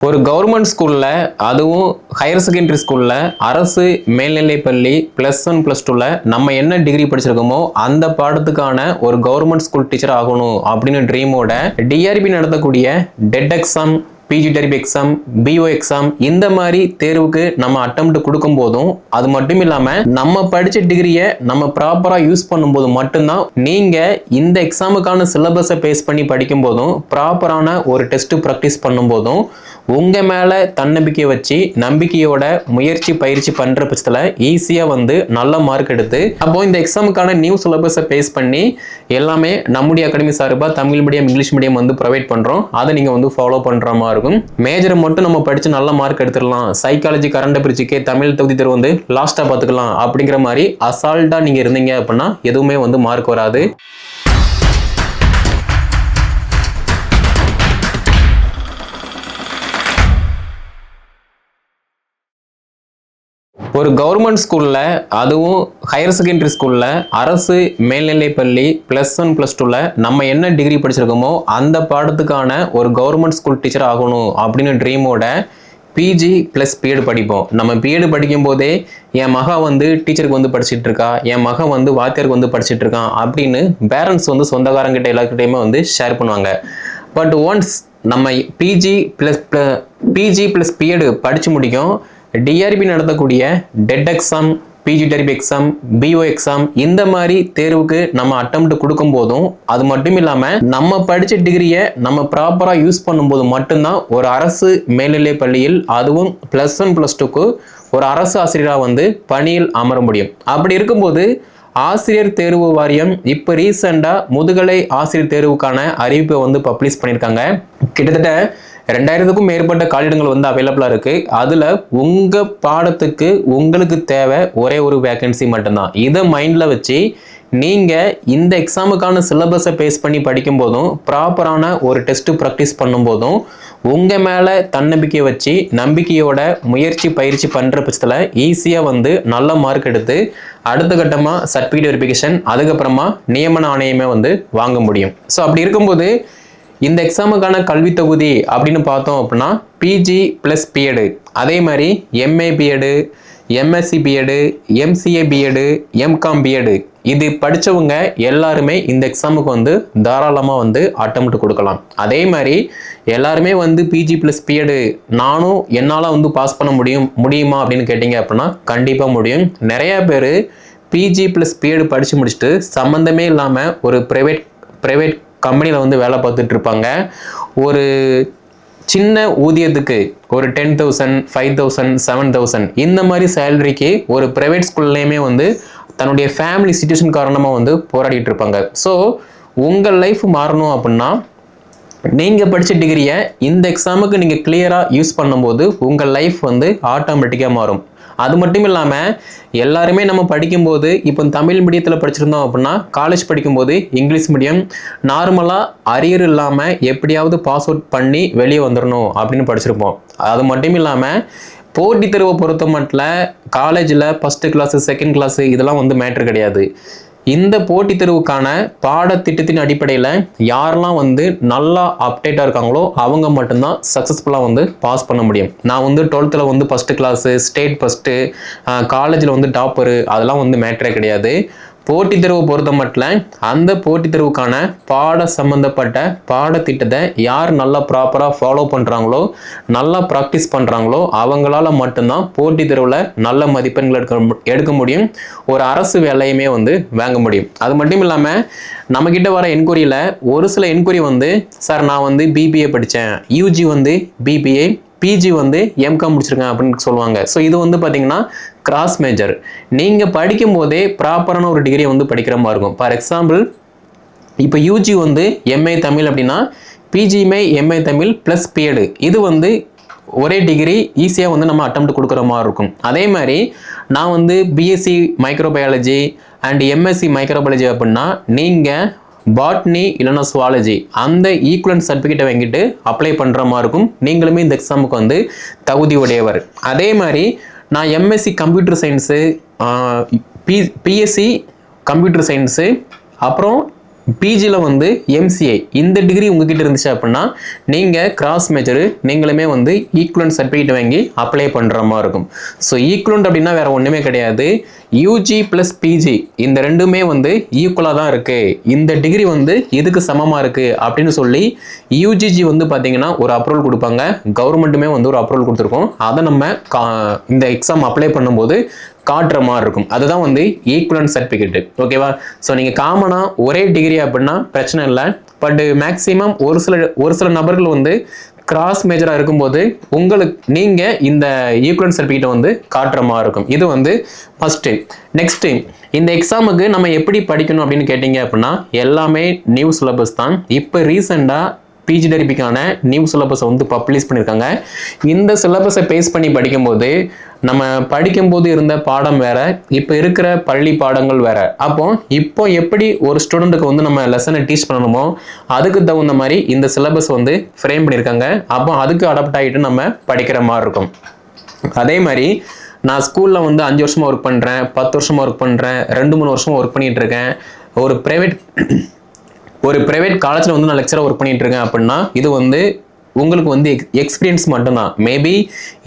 ஒரு கவர்மெண்ட் ஸ்கூலில் அதுவும் ஹையர் செகண்டரி ஸ்கூலில் அரசு மேல்நிலைப்பள்ளி ப்ளஸ் ஒன் ப்ளஸ் டூவில் நம்ம என்ன டிகிரி படிச்சிருக்கோமோ அந்த பாடத்துக்கான ஒரு கவர்மெண்ட் ஸ்கூல் டீச்சர் ஆகணும் அப்படின்னு ட்ரீமோட டிஆர்பி நடத்தக்கூடிய TET exam PG TRB exam BEO exam இந்த மாதிரி தேர்வுக்கு நம்ம அட்டம் கொடுக்கும் போதும் அது மட்டும் இல்லாமல் நம்ம படித்த டிகிரியை நம்ம ப்ராப்பராக யூஸ் பண்ணும்போது மட்டும்தான் நீங்கள் இந்த எக்ஸாமுக்கான சிலபஸை பேஸ் பண்ணி படிக்கும் போதும் ப்ராப்பரான ஒரு டெஸ்ட் ப்ராக்டிஸ் பண்ணும்போதும் உங்கள் மேலே தன்னம்பிக்கை வச்சு நம்பிக்கையோட முயற்சி பயிற்சி பண்ணுற பட்சத்தில் ஈஸியாக வந்து நல்ல மார்க் எடுத்து அப்போ இந்த எக்ஸாமுக்கான நியூ சிலபஸை பேஸ் பண்ணி எல்லாமே நம்முடைய அகாடமி சார்பாக தமிழ் மீடியம் இங்கிலீஷ் மீடியம் வந்து ப்ரொவைட் பண்ணுறோம் அதை நீங்கள் வந்து ஃபாலோ பண்ணுற மாதிரி இருக்கும். மேஜரை மட்டும் நம்ம படித்து நல்ல மார்க் எடுத்துடலாம். சைக்காலஜி கரண்ட் பிரிச்சுக்கே தமிழ் தொகுதி தேர்வு வந்து லாஸ்ட்டாக பார்த்துக்கலாம் அப்படிங்கிற மாதிரி அசால்ட்டாக நீங்கள் இருந்தீங்க அப்படின்னா எதுவுமே வந்து மார்க் வராது. ஒரு கவர்மெண்ட் ஸ்கூலில் அதுவும் ஹையர் செகண்டரி ஸ்கூலில் அரசு மேல்நிலைப்பள்ளி ப்ளஸ் ஒன் ப்ளஸ் டூவில் நம்ம என்ன டிகிரி படிச்சிருக்கோமோ அந்த பாடத்துக்கான ஒரு கவர்மெண்ட் ஸ்கூல் டீச்சர் ஆகணும் அப்படின்னு ட்ரீமோட பிஜி ப்ளஸ் பிஎட் படிப்போம். நம்ம பிஎட் படிக்கும் போதே என் மகா வந்து டீச்சருக்கு வந்து படிச்சுட்டு இருக்கா என் மகன் வந்து வாத்தியாருக்கு வந்து படிச்சுட்டு இருக்கான் அப்படின்னு பேரண்ட்ஸ் வந்து சொந்தக்காரங்கிட்ட எல்லாருக்கிட்டையுமே வந்து ஷேர் பண்ணுவாங்க. பட் ஒன்ஸ் நம்ம PG plus PG plus BEd படித்து முடிக்கும் டிஆர்பி நடத்தக்கூடிய TET exam PG TRB exam BEO exam இந்த மாதிரி தேர்வுக்கு நம்ம அட்டம் கொடுக்கும் போதும் அது மட்டும் இல்லாமல் நம்ம படித்த டிகிரியை நம்ம ப்ராப்பராக யூஸ் பண்ணும்போது மட்டும்தான் ஒரு அரசு மேல்நிலை பள்ளியில் அதுவும் ப்ளஸ் ஒன் ப்ளஸ் டூக்கு ஒரு அரசு ஆசிரியராக வந்து பணியில் அமர முடியும். அப்படி இருக்கும்போது ஆசிரியர் தேர்வு வாரியம் இப்போ ரீசெண்டாக முதுகலை ஆசிரியர் தேர்வுக்கான அறிவிப்பை வந்து பப்ளிஷ் பண்ணியிருக்காங்க. கிட்டத்தட்ட ரெண்டாயிரத்துக்கும் மேற்பட்ட காலிடங்கள் வந்து அவைலபிளாக இருக்குது அதில் உங்கள் பாடத்துக்கு உங்களுக்கு தேவை ஒரே ஒரு வேகன்சி மட்டும்தான். இதை மைண்டில் வச்சு நீங்கள் இந்த எக்ஸாமுக்கான சிலபஸை பேஸ் பண்ணி படிக்கும் போதும் ப்ராப்பரான ஒரு டெஸ்ட்டு ப்ராக்டிஸ் பண்ணும்போதும் உங்கள் மேலே தன்னம்பிக்கை வச்சு நம்பிக்கையோட முயற்சி பயிற்சி பண்ணுற பட்சத்தில் ஈஸியாக வந்து நல்ல மார்க் எடுத்து அடுத்த கட்டமாக சர்டிஃபிகேட் வெரிஃபிகேஷன் அதுக்கப்புறமா நியமன ஆணையமே வந்து வாங்க முடியும். ஸோ அப்படி இருக்கும்போது இந்த எக்ஸாமுக்கான கல்வி தொகுதி அப்படின்னு பார்த்தோம் அப்படின்னா பிஜி ப்ளஸ் பிஎடு அதே மாதிரி MA BEd MSc BEd MCA BEd MCom BEd இது படித்தவங்க எல்லாருமே இந்த எக்ஸாமுக்கு வந்து தாராளமாக வந்து அட்டம்ப்ட் கொடுக்கலாம். அதே மாதிரி எல்லாருமே வந்து பிஜி ப்ளஸ் பிஎடு நானும் என்னால் வந்து பாஸ் பண்ண முடியும் முடியுமா அப்படின்னு கேட்டிங்க அப்படின்னா கண்டிப்பாக முடியும். நிறையா பேர் பிஜி ப்ளஸ் பிஎடு படித்து முடிச்சுட்டு சம்மந்தமே இல்லாமல் ஒரு ப்ரைவேட் ப்ரைவேட் கம்பெனியில் வந்து வேலை பார்த்துட்டு இருப்பாங்க. ஒரு சின்ன ஊதியத்துக்கு ஒரு ten thousand five thousand seven thousand இந்த மாதிரி சேலரிக்கு ஒரு ப்ரைவேட் ஸ்கூல்லையுமே வந்து தன்னுடைய ஃபேமிலி சுச்சுவேஷன் காரணமாக வந்து போராடிட்டு இருப்பாங்க. ஸோ உங்கள் லைஃப் மாறணும் அப்படின்னா நீங்கள் படித்த டிகிரியை இந்த எக்ஸாமுக்கு நீங்கள் கிளியராக யூஸ் பண்ணும்போது உங்கள் லைஃப் வந்து ஆட்டோமேட்டிக்காக மாறும். அது மட்டும் இல்லாமல் எல்லாருமே நம்ம படிக்கும்போது இப்போ தமிழ் மீடியத்தில் படிச்சிருந்தோம் அப்படின்னா காலேஜ் படிக்கும்போது இங்கிலீஷ் மீடியம் நார்மலாக அரியர் இல்லாமல் எப்படியாவது பாஸ் அவுட் பண்ணி வெளியே வந்துடணும் அப்படின்னு படிச்சிருப்போம். அது மட்டும் இல்லாமல் போட்டி தேர்வை பொறுத்த மட்டும் காலேஜில் ஃபஸ்ட்டு கிளாஸு செகண்ட் கிளாஸு இதெல்லாம் வந்து மேட்ரு கிடையாது. இந்த போட்டித் தேர்வுக்கான பாடத்திட்டத்தின் அடிப்படையில் யாரெல்லாம் வந்து நல்லா அப்டேட்டாக இருக்காங்களோ அவங்க மட்டும்தான் சக்ஸஸ்ஃபுல்லாக வந்து பாஸ் பண்ண முடியும். நான் வந்து டுவெல்த்தில் வந்து ஃபஸ்ட்டு கிளாஸு ஸ்டேட் ஃபஸ்ட்டு காலேஜில் வந்து டாப்பரு அதெல்லாம் வந்து மேட்ரே கிடையாது. போட்டித் தேர்வு பொறுத்த மட்டும் அந்த போட்டித் தேர்வுக்கான பாட சம்மந்தப்பட்ட பாடத்திட்டத்தை யார் நல்லா ப்ராப்பராக ஃபாலோ பண்ணுறாங்களோ நல்லா ப்ராக்டிஸ் பண்ணுறாங்களோ அவங்களால மட்டும்தான் போட்டித் தேர்வில் நல்ல மதிப்பெண்கள் எடுக்க எடுக்க முடியும். ஒரு அரசு வேலையுமே வந்து வாங்க முடியும். அது மட்டும் இல்லாமல் நம்மக்கிட்ட வர என்கொயரியில் ஒரு சில என்கொயரி வந்து சார் நான் வந்து பிபிஏ படித்தேன் யூஜி வந்து பிபிஏ பிஜி வந்து எம்காம் முடிச்சிருக்கேன் அப்படின்னு சொல்லுவாங்க. ஸோ இது வந்து பார்த்தீங்கன்னா கிராஸ் மேஜர் நீங்கள் படிக்கும் போதே ப்ராப்பரான ஒரு டிகிரி வந்து படிக்கிற மாதிரி இருக்கும். ஃபார் எக்ஸாம்பிள் இப்போ யூஜி வந்து எம்ஏ தமிழ் அப்படின்னா PG MA MA Tamil plus BEd இது வந்து ஒரே டிகிரி ஈஸியாக வந்து நம்ம அட்டம் கொடுக்குற மாதிரி இருக்கும். அதே மாதிரி நான் வந்து BSc microbiology and MSc microbiology அப்படின்னா நீங்கள் பாட்னி இல்லைன்னா சுவாலஜி அந்த ஈக்குவலன் சர்டிஃபிகேட்டை வாங்கிட்டு அப்ளை பண்ணுற மாதிரி இருக்கும். நீங்களுமே இந்த எக்ஸாமுக்கு வந்து தகுதி உடையவர் அதே மாதிரி நான் MSc computer science B BSc computer science அப்புறம் பிஜியில் வந்து எம்சிஏ இந்த டிகிரி உங்ககிட்ட இருந்துச்சு அப்படின்னா நீங்கள் கிராஸ் மேஜரு நீங்களுமே வந்து ஈக்குவலன்ட் சர்டிஃபிகேட் வாங்கி அப்ளை பண்ணுற மாதிரி இருக்கும். ஸோ ஈக்குவலண்ட் அப்படின்னா வேறு ஒன்றுமே கிடையாது. யூஜி ப்ளஸ் பிஜி இந்த ரெண்டுமே வந்து ஈக்குவலாக தான் இருக்குது இந்த டிகிரி வந்து எதுக்கு சமமாக இருக்குது அப்படின்னு சொல்லி யூஜிஜி வந்து பார்த்திங்கன்னா ஒரு அப்ரூவல் கொடுப்பாங்க. கவர்மெண்ட்டுமே வந்து ஒரு அப்ரூவல் கொடுத்துருக்கோம். அதை நம்ம கா- இந்த எக்ஸாம் அப்ளை பண்ணும்போது காட்டுற மாதிரி இருக்கும். அதுதான் வந்து ஈக்குவலன்ட் சர்டிஃபிகேட் ஓகேவா ஸோ நீங்கள் காமனாக ஒரே டிகிரி அப்படின்னா பிரச்சனை இல்லை. பட் மேக்ஸிமம் ஒரு சில ஒரு சில நபர்கள் வந்து கிராஸ் மேஜராக இருக்கும்போது உங்களுக்கு நீங்கள் இந்த ஈக்குவலன் சர்டிஃபிகேட்டை வந்து காட்டுற மாதிரி இருக்கும். இது வந்து ஃபஸ்ட்டு நெக்ஸ்ட்டு இந்த எக்ஸாமுக்கு நம்ம எப்படி படிக்கணும் அப்படின்னு கேட்டிங்க அப்படின்னா எல்லாமே நியூ சிலபஸ் தான். இப்போ ரீசெண்டாக பிஜி டெரிபிக்கான நியூ சிலபஸை வந்து பப்ளிஷ் பண்ணியிருக்காங்க இந்த சிலபஸை பேஸ் பண்ணி படிக்கும்போது நம்ம படிக்கும்போது இருந்த பாடம் வேற இப்போ இருக்கிற பள்ளி பாடங்கள் வேற. அப்போ இப்போ எப்படி ஒரு ஸ்டூடெண்ட்டுக்கு வந்து நம்ம லெசனை டீச் பண்ணணுமோ அதுக்கு தகுந்த மாதிரி இந்த சிலபஸ் வந்து ஃப்ரேம் பண்ணியிருக்காங்க அப்போ அதுக்கு அடாப்ட் ஆகிட்டு நம்ம படிக்கிற மாதிரி இருக்கும். அதே மாதிரி நான் ஸ்கூலில் வந்து அஞ்சு வருஷமாக ஒர்க் பண்ணுறேன் பத்து வருஷமாக ஒர்க் பண்ணுறேன் ரெண்டு மூணு வருஷமாக ஒர்க் பண்ணிகிட்டு இருக்கேன். ஒரு ப்ரைவேட் ஒரு ப்ரைவேட் காலேஜில் வந்து நான் லெக்சராக ஒர்க் பண்ணிட்டு இருக்கேன் அப்படின்னா இது வந்து உங்களுக்கு வந்து எக்ஸ்பீரியன்ஸ் மட்டும்தான். மேபி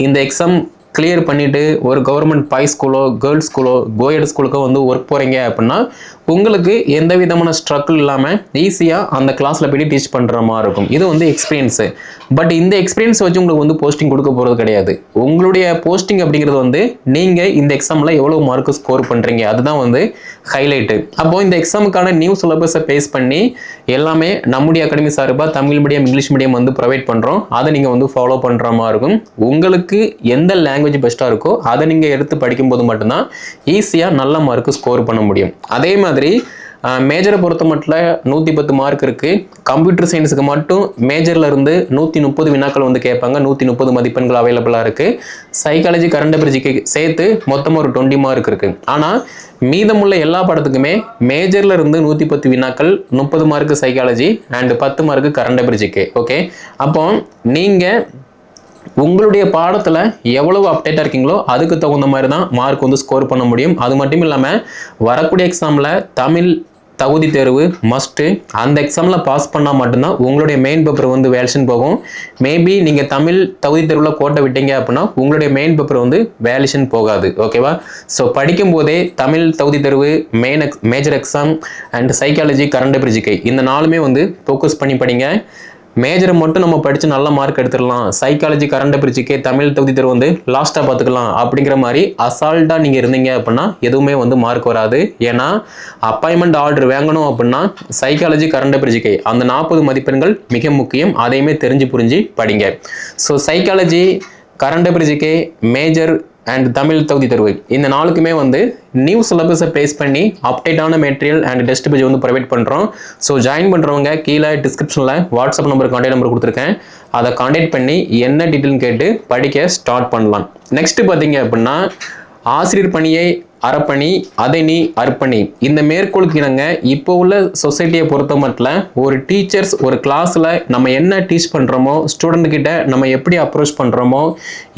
இந்த எக்ஸாம் கிளியர் பண்ணிவிட்டு ஒரு கவர்மெண்ட் பாய் ஸ்கூலோ கேர்ள்ஸ் ஸ்கூலோ கோயட் ஸ்கூலுக்கோ வந்து ஒர்க் போகிறீங்க அப்படின்னா உங்களுக்கு எந்த விதமான ஸ்ட்ரகிள் இல்லாமல் ஈஸியாக அந்த கிளாஸில் போய் டீச் பண்ணுற மாதிரி இருக்கும். இது வந்து எக்ஸ்பீரியன்ஸு பட் இந்த எக்ஸ்பீரியன்ஸ் வச்சு உங்களுக்கு வந்து போஸ்டிங் கொடுக்க போகிறது கிடையாது. உங்களுடைய போஸ்டிங் அப்படிங்கிறது வந்து நீங்கள் இந்த எக்ஸாமில் எவ்வளோ மார்க் ஸ்கோர் பண்ணுறீங்க அதுதான் வந்து ஹைலைட்டு அப்போது இந்த எக்ஸாமுக்கான நியூ சிலபஸை பேஸ் பண்ணி எல்லாமே நம்முடைய அகாடமி சார்பாக தமிழ் மீடியம் இங்கிலீஷ் மீடியம் வந்து ப்ரொவைட் பண்ணுறோம் அதை நீங்கள் வந்து ஃபாலோ பண்ணுற மாதிரி இருக்கும். உங்களுக்கு எந்த லாங்குவேஜ் பெஸ்ட்டாக இருக்கோ அதை நீங்கள் எடுத்து படிக்கும்போது மட்டும்தான் ஈஸியாக நல்ல மார்க்கு ஸ்கோர் பண்ண முடியும். அதே மாதிரி மேஜரை பொறுத்த மட்டும் நூற்றி பத்து மார்க் இருக்குது கம்ப்யூட்டர் சயின்ஸுக்கு மட்டும் மேஜரில் இருந்து நூற்றி முப்பது வினாக்கள் வந்து கேட்பாங்க. நூற்றி முப்பது மதிப்பெண்கள் அவைலபிளாக இருக்குது சைக்காலஜி கரண்ட் அபிரிஜிக்கு சேர்த்து மொத்தமாக ஒரு டுவெண்ட்டி மார்க் இருக்குது ஆனால் மீதமுள்ள எல்லா படத்துக்குமே மேஜரில் இருந்து நூற்றி பத்து வினாக்கள் முப்பது மார்க்கு சைக்காலஜி அண்ட் பத்து மார்க்கு கரண்ட் அபிரிஜிக்கு ஓகே அப்போ நீங்கள் உங்களுடைய பாடத்தில் எவ்வளவு அப்டேட்டாக இருக்கீங்களோ அதுக்கு தகுந்த மாதிரி தான் மார்க் வந்து ஸ்கோர் பண்ண முடியும். அது மட்டும் இல்லாமல் வரக்கூடிய எக்ஸாமில் தமிழ் தகுதி தேர்வு மஸ்ட்டு அந்த எக்ஸாமில் பாஸ் பண்ணால் மட்டும்தான் உங்களுடைய மெயின் பேப்பர் வந்து வேல்யூஷன் போகும். மேபி நீங்கள் தமிழ் தகுதி தேர்வில் கோட்டை விட்டீங்க அப்படின்னா உங்களுடைய மெயின் பேப்பர் வந்து வேல்யூஷன் போகாது. ஓகேவா ஸோ படிக்கும் போதே தமிழ் தகுதி தேர்வு main ex major exam and psychology current பிரிஜிக்கை இந்த நாலுமே வந்து ஃபோக்கஸ் பண்ணி படிங்க. மேஜரை மட்டும் நம்ம படித்து நல்ல மார்க் எடுத்துடலாம். சைக்காலஜி கரண்ட் பிரிச்சுக்கே தமிழ் தகுதி தேர்வு வந்து லாஸ்ட்டாக பார்த்துக்கலாம். அப்படிங்கிற மாதிரி அசால்ட்டாக நீங்கள் இருந்தீங்க அப்படின்னா எதுவுமே வந்து மார்க் வராது. ஏன்னா அப்பாயின்மெண்ட் ஆர்டர் வாங்கணும் அப்படின்னா சைக்காலஜி கரண்ட் பிரிச்சுக்கே அந்த நாற்பது மதிப்பெண்கள் மிக முக்கியம். அதையுமே தெரிஞ்சு புரிஞ்சு படிங்க. ஸோ சைக்காலஜி கரண்ட் பிரிச்சுக்கே மேஜர் அண்ட் தமிழ் தகுதி தேர்வு. இந்த நாளுக்குமே வந்து நியூ சிலபஸை பேஸ் பண்ணி அப்டேட்டான மெட்டீரியல் அண்ட் டெஸ்ட் பேஜ் வந்து ப்ரொவைட் பண்ணுறோம் ஸோ ஜாயின் பண்ணுறவங்க கீழே டிஸ்கிரிப்ஷனில் வாட்ஸ்அப் நம்பர் கான்டாக்ட் நம்பர் கொடுத்துருக்கேன். அதை கான்டாக்ட் பண்ணி என்ன டீட்டெயில்னு கேட்டு படிக்க ஸ்டார்ட் பண்ணலாம். நெக்ஸ்ட்டு பார்த்தீங்க அப்படின்னா ஆசிரியர் பணியை அறப்பணி அதை அர்ப்பணி. இந்த மேற்கோளுக்கு இணங்க இப்போ உள்ள சொசைட்டியை பொறுத்த மட்டும் ஒரு டீச்சர்ஸ் ஒரு கிளாஸில் நம்ம என்ன டீச் பண்ணுறோமோ ஸ்டூடெண்ட்கிட்ட நம்ம எப்படி அப்ரோச் பண்ணுறோமோ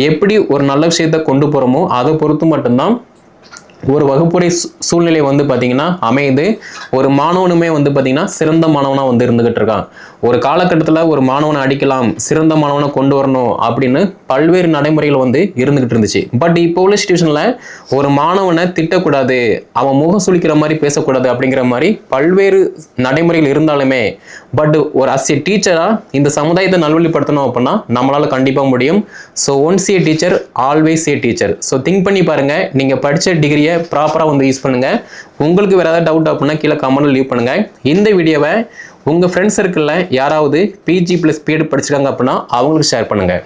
எப்படி ஒரு நல்ல விஷயத்தை கொண்டு போகிறோமோ அதை பொறுத்து மட்டும்தான் ஒரு வகுப்புடைய சூழ்நிலை வந்து பார்த்தீங்கன்னா அமையுது ஒரு மாணவனுமே வந்து பார்த்திங்கன்னா சிறந்த மாணவனாக வந்து இருந்துக்கிட்டு இருக்கான். ஒரு காலகட்டத்தில் ஒரு மாணவனை அடிக்கலாம் சிறந்த மாணவனை கொண்டு வரணும் அப்படின்னு பல்வேறு நடைமுறைகள் வந்து இருந்துகிட்டு இருந்துச்சு. பட் இப்போ உள்ள சுச்சுவேஷனில் ஒரு மாணவனை திட்டக்கூடாது அவன் முகம் சுழிக்கிற மாதிரி பேசக்கூடாது அப்படிங்கிற மாதிரி பல்வேறு நடைமுறைகள் இருந்தாலுமே பட் ஒரு அஸ் ஏ டீச்சராக இந்த சமுதாயத்தை நல்வழிப்படுத்தணும் அப்படின்னா நம்மளால் கண்டிப்பாக முடியும். So once a teacher always a teacher so think பண்ணி பாருங்கள் நீங்கள் படித்த டிகிரியை ப்ராப்பராக வந்து யூஸ் பண்ணுங்க. உங்களுக்கு வேறு ஏதாவது டவுட் அப்படின்னா கீழே கமெண்ட்ல லீவ் பண்ணுங்க. இந்த வீடியோவை உங்கள் ஃப்ரெண்ட்ஸ் சர்க்கிளில் யாராவது பிஜி ப்ளஸ் பிஎட் படிச்சிருக்காங்க அப்படின்னா அவங்களுக்கு ஷேர் பண்ணுங்க.